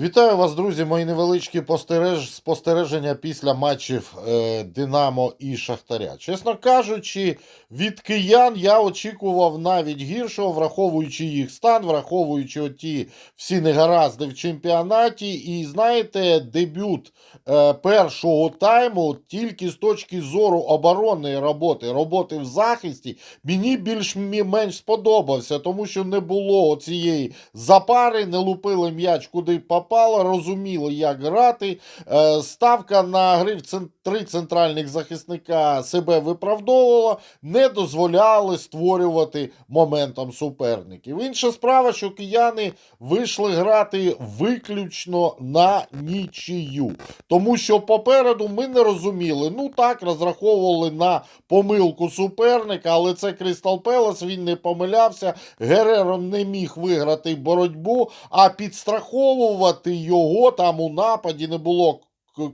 Вітаю вас, друзі. Мої невеличкі постереж... спостереження після матчів е, Динамо і Шахтаря. Чесно кажучи, від киян я очікував навіть гіршого, враховуючи їх стан, враховуючи оті всі негаразди в чемпіонаті. І знаєте, дебют е, першого тайму тільки з точки зору оборонної роботи, роботи в захисті, мені більш-менш сподобався, тому що не було цієї запари, не лупили м'яч куди попало, розуміло, як грати. Е, Ставка на гри три центральних захисника себе виправдовувала, не дозволяли створювати моментом суперників. Інша справа, що кияни вийшли грати виключно на нічию. Тому що попереду ми не розуміли. Ну так, розраховували на помилку суперника, але це Крістал Пелес, він не помилявся. Гереро не міг виграти боротьбу, а підстраховувати його там у нападі не було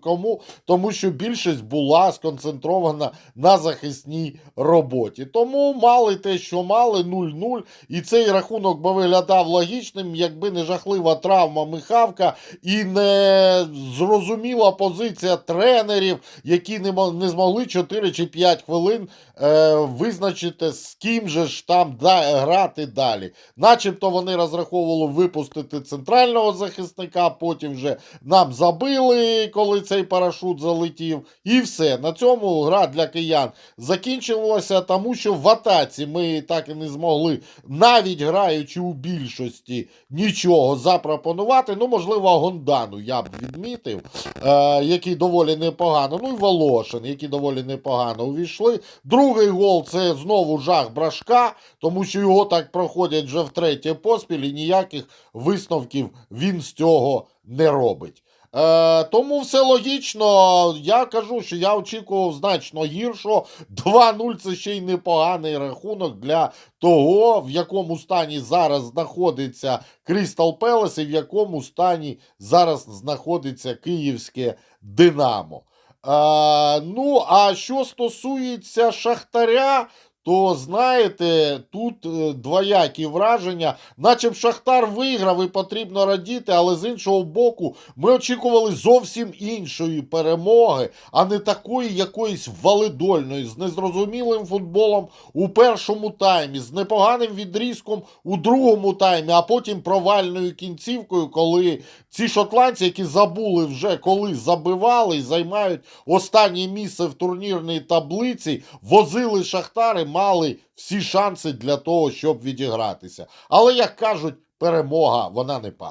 кому, тому що більшість була сконцентрована на захисній роботі. Тому мали те, що мали 0-0, і цей рахунок би виглядав логічним, якби не жахлива травма Михавка і не зрозуміла позиція тренерів, які не, змогли 4 чи 5 хвилин е, визначити, з ким же ж там да, грати далі. Начебто вони розраховували випустити центрального захисника, потім вже нам забили, коли цей парашут залетів. І все. На цьому гра для киян закінчилася, тому що в атаці ми так і не змогли, навіть граючи у більшості, нічого запропонувати. Ну, можливо, Гондану я б відмітив, е, який доволі непогано. Ну і Волошин, які доволі непогано увійшли. Другий гол це знову жах брашка, тому що його так проходять вже втретє поспіль, і ніяких висновків він з цього не робить. Е, тому все логічно. Я кажу, що я очікував значно гіршого. 2-0 це ще й непоганий рахунок для того, в якому стані зараз знаходиться Крістал Пелес і в якому стані зараз знаходиться київське Динамо. Е, ну, а що стосується Шахтаря, то знаєте, тут е, двоякі враження, наче б Шахтар виграв і потрібно радіти, але з іншого боку, ми очікували зовсім іншої перемоги, а не такої якоїсь валидольної, з незрозумілим футболом у першому таймі, з непоганим відрізком у другому таймі, а потім провальною кінцівкою, коли ці шотландці, які забули вже коли забивали і займають останнє місце в турнірній таблиці, возили шахтари, мали всі шанси для того, щоб відігратися. Але як кажуть, перемога вона не па.